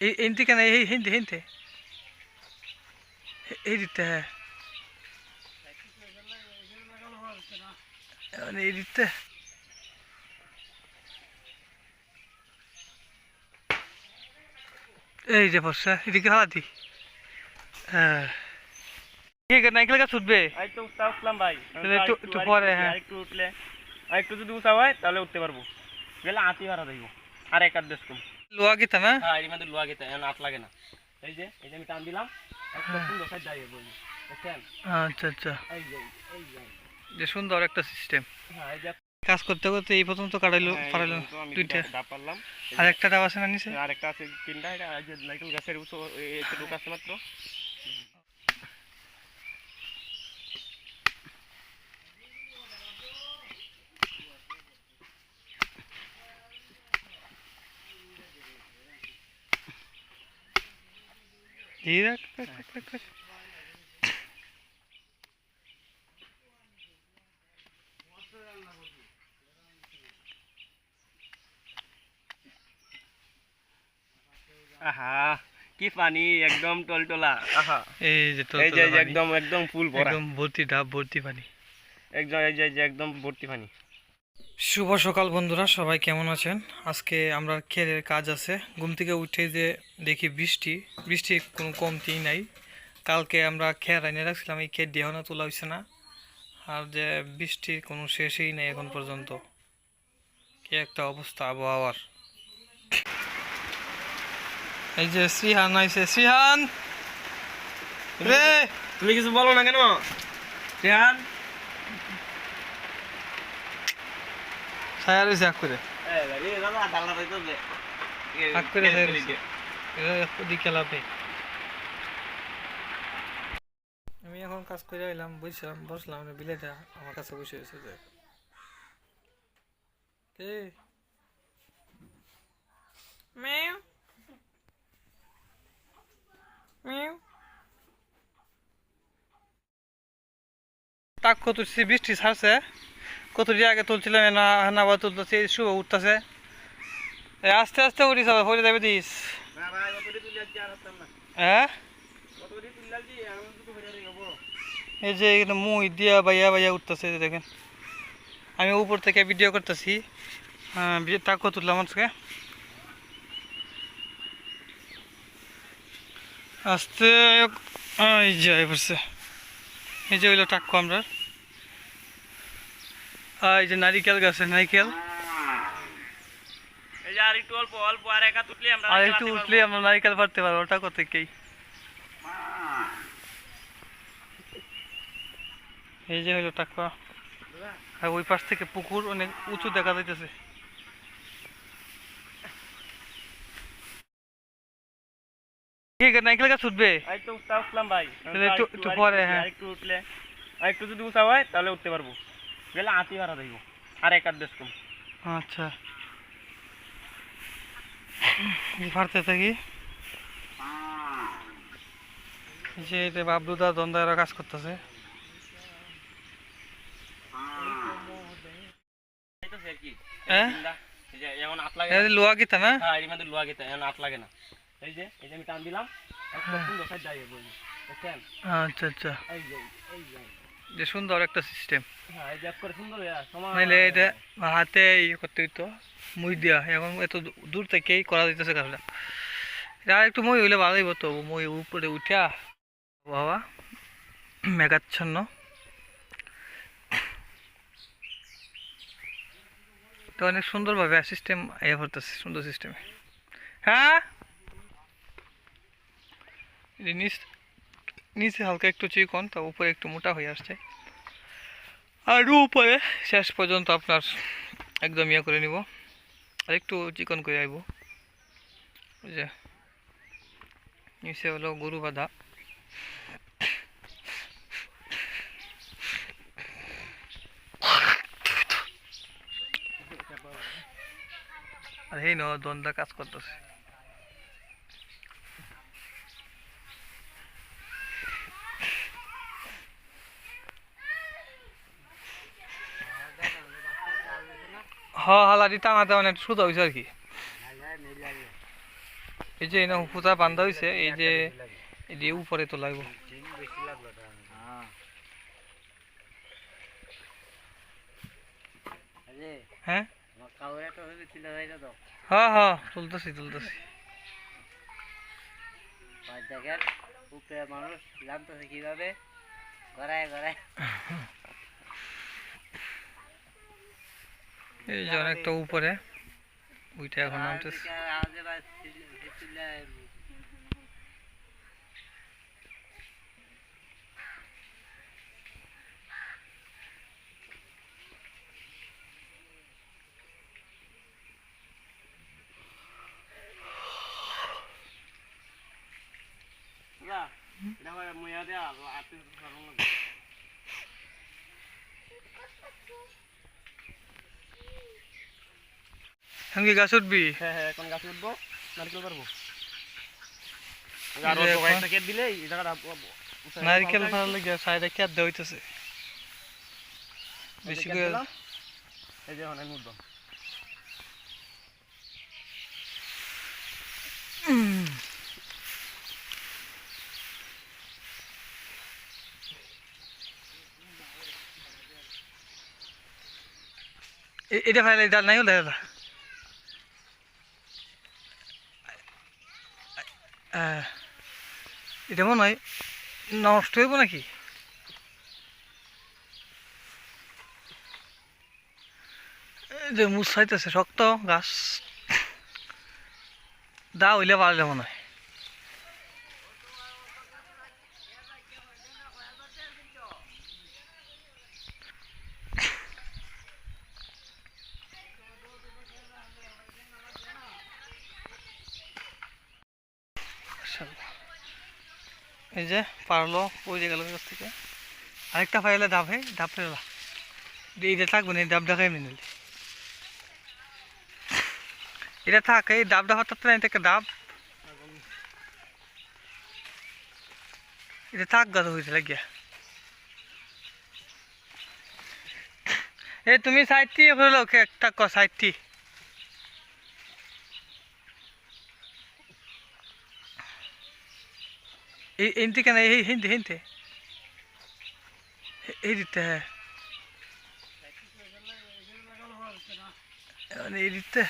এই এনতে কেন এই হিনতে হিনতে এই দিতে হ্যাঁ মানে এই দিতে এই যে বর্ষা এদিকে হাওয়া দি হ্যাঁ ঠিক আছে নাইকেল গাছ উঠবে এই তো উঠতে আসলাম ভাই তাহলে একটু- একটু পরে, হ্যাঁ। একটু উঠলে আর একটু যদি উঠা হয় তাহলে উঠতে পারব গেলে আতি ভাড়া দেব আর এক আধ দেশ কম লোয়া গীতা না? হ্যাঁ এর মধ্যে লোয়া গেতে এখন আট লাগে না। এই যে এই যে আমি টান দিলাম দেখছেন? আচ্ছা আচ্ছা। এই যে এই যে যে। সুন্দর একটা সিস্টেম হ্যাঁ এই যে কাজ করতে করতে এই পর্যন্ত কাটাইলো হ্যাঁ, পারাইলো দুইটা। দুইটা ডাব পারলাম। আর একটা ডাব আছে না নিচে? আর একটা আছে তিনটা এটা এই যে নাইকেল গাছের উঁচু একটু ঢুকাচ্ছে মাত্র। এই রাখ, রাখ, রাখ, রাখ, রাখ। আহা কি পানি একদম টলটলা আহা। এই যে এই যে একদম একদম ফুল ভরা। একদম ভর্তি ডাব ভর্তি পানি। একদম এই যে একদম ভর্তি পানি। শুভ সকাল বন্ধুরা, সবাই কেমন আছেন? আজকে আমরা খেলের কাজ আছে। ঘুম থেকে উঠে যে দেখি বৃষ্টি বৃষ্টি কোনো কমতি নাই। কালকে আমরা খেয়ার এনে রাখছিলাম, এই খের দিয়ে তোলা হয়েছে না। আর যে বৃষ্টির কোনো শেষই নেই এখন পর্যন্ত। কি একটা অবস্থা আবহাওয়ার। এই যে শ্রীহান আইছে। শ্রীহান! রে! তুমি কিছু বলো না কেন? রেহান ছায়া রয়েছে এক করে। হাক করে ছায়া রয়েছে দিকে লাভ নেই আমি এখন কাজ করে এলাম বুঝছিলাম বসলাম বিলেটা আমার কাছে বসে এসে যে। কে? মেও মেও তাক কত বৃষ্টি ছাড়ছে? কত দিয়ে আগে তুলছিলাম না না, আবার তুলতেছে শুভ উঠতেছে। আস্তে আস্তে উঠি সবাই পরে যাবে দিস। হ্যাঁ? এই যে মুই দিয়া বাইয়া বাইয়া উঠতেছে দেখেন। আমি উপর থেকে ভিডিও করতেছি। হ্যাঁ টাকা তুললাম আজকে? আস্তে, এই যে এই যে হইল টাক্কু আমরা। এই যে নারিকেল গাছে নারিকেল এই যে আর একটু অল্প অল্প আর একা তুললে আমরা আর একটু উঠলে আমরা নারিকেল পারতে পারব ওটা কত কেই এই যে হইল টাকা আর ওই পাশ থেকে পুকুর অনেক উঁচু দেখা যাইতেছে ঠিক আছে নারিকেল গাছ উঠবে এই তো উঠতে আসলাম ভাই তাহলে একটু- আর একটু আর পরে, হ্যাঁ। আর একটু উঠলে আর একটু যদি উঠা হয় তাহলে উঠতে পারব গেলে আতি ভাড়া দেব আর এক আধ দেশ কম আচ্ছা ভারতে থাকি যে এটা বাবলুদা দ্বন্দ্ব কাজ করতেছে লোয়া গীতা না হ্যাঁ এর মধ্যে লোয়া গেতে এখন আট লাগে না এই যে এই যে আমি টান দিলাম আচ্ছা আচ্ছা এই যে এই যে যে সুন্দর একটা সিস্টেম হ্যাঁ সুন্দর হয়ে নাইলে এটা হাতে ইয়ে করতে হইতো মুই দিয়া এখন এত দূর থেকেই করা যাইতেছে কাজটা এটা আর একটু মই হইলে ভালোই হতো মই উপরে উঠা বাবা মেঘাচ্ছন্ন। তো অনেক সুন্দরভাবে সিস্টেম ইয়ে করতেছে সুন্দর সিস্টেমে হ্যাঁ? এই নিচ হালকা একটু চিকন, তা উপরে একটু মোটা হয়ে আসছে। আর উপরে শেষ পর্যন্ত আপনার একদম ইয়ে করে নিব। আর একটু চিকন করে আইব। যে, নিচে হলো গরু বাঁধা। আর এই ন দ্বন্দ্ব কাজ করতেছে। হ হালারি টানাতে মানে সুতো হয়েছে আর কি। এই যে এনে ফুতা বান্ধা হয়েছে এই যে এই যে উপরে তো লাগবো। হ্যাঁ? হ্যাঁ হ্যাঁ তুলতেছি তুলতেছি। উপরে মানুষ জানতেছে কীভাবে। গড়ায় গড়ায়। এই যে অনেকটা উপরে ওইটা এখন নামতেছে। আজে বা চিল্লায় না এটা হয় মুয়া দেয়া আতে সরম লাগে এখন কি গাছ উঠবি? হ্যাঁ হ্যাঁ এখন গাছে উঠবো নারকেল পারব। আর অল্প কয়েকটা কেট দিলে এই জায়গাটা নারকেল ভালো লাগে সাইডে ক্যাপ দেওয়া হইতেছে বেশি করে এই যে এখন আমি উঠবো। এটা ফাইলে ডাল নাই হলে এটা মনে হয় নষ্ট হইব নাকি? যে মুসাইতেছে শক্ত গাছ। দা হইলে পারলে মনে হয় মাশাআল্লাহ। এই যে পারল ওই যে গেল কাছ থেকে। আরেকটা ফাইলে ডাব হে ডাব ফেলা এইটা থাকবে না, এই ডাবটা খাই নিলে এটা থাক, এই ডাবটা হঠাৎ না এটা ডাব এটা থাক গাছ হয়েছে লাগিয়া। এ, তুমি সাইডটি হলো একটা ক সাইডটি এনতে কেন এই হিনতে হিনতে এই দিতে হ্যাঁ। মানে এই দিতে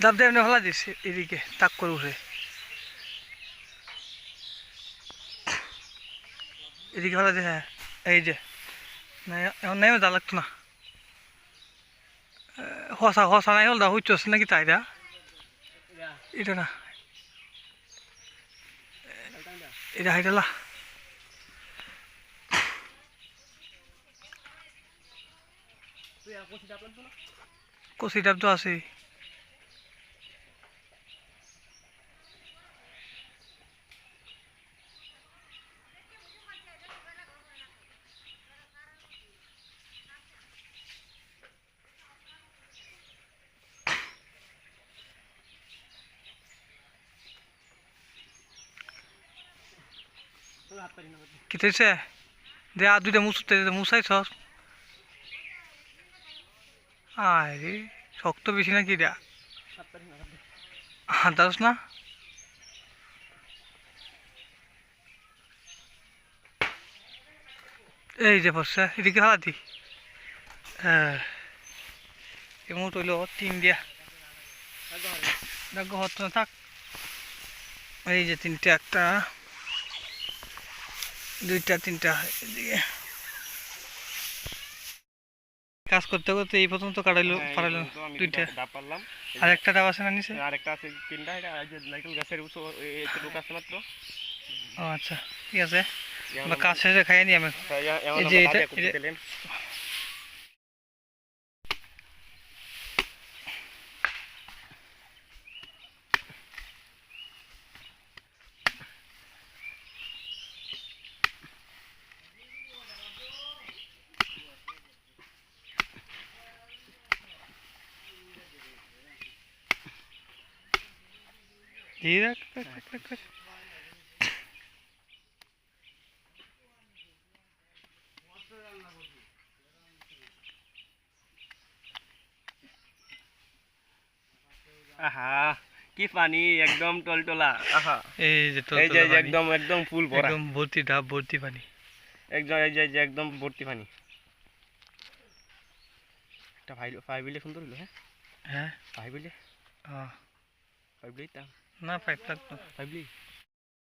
দাব দেব হলা দিস এদিকে, তাক করে উঠে এদিকে হলা দে হ্যাঁ। এই যে এখন নাই দা লাগতো না। হসা হসা নাই হল দা হইতেছে নাকি তাইরা এটা না। এটা হাইটালা ডাব তো আছে কিতেছে দে আর দুইটা মুছতে মুছাই সর আয় রে শক্ত বেশি না হাত দে। হাতাস না? এই যে বসছে, এদিকে হাতি হ্যাঁ। হইল তিন দিয়া। আর। দেখো হত থাক। এই যে তিনটা একটা। দুইটা তিনটা এদিকে। কাজ করতে করতে এই প্রথম তো কাটাইলো হ্যাঁ, পারাইলো দুইটা। ডাব পারলাম। আর একটা ডাব আছে না নিচে? আর একটা আছে তিনটা এটা নারকেল গাছের উঁচু এই ঢোকা আছে মাত্র। ও আচ্ছা ঠিক আছে। আমরা কাজ শেষে খাইয়ে নি আমি। হ্যাঁ, এই যে এটা- দিয়ে রাখ রাখ, রাখ, রাখ। আহা কি পানি একদম টলটলা আহা এই যে এই যে। একদম একদম ফুল ভরা। একদম ভর্তি ডাব ভর্তি পানি। একদম এই যে একদম ভর্তি পানি। একটা ভাই পাই বিলে সুন্দর হলো হ্যাঁ? হ্যাঁ? পাই বিলে আহ, তা না পাইপ লাগতো পাই বিলেই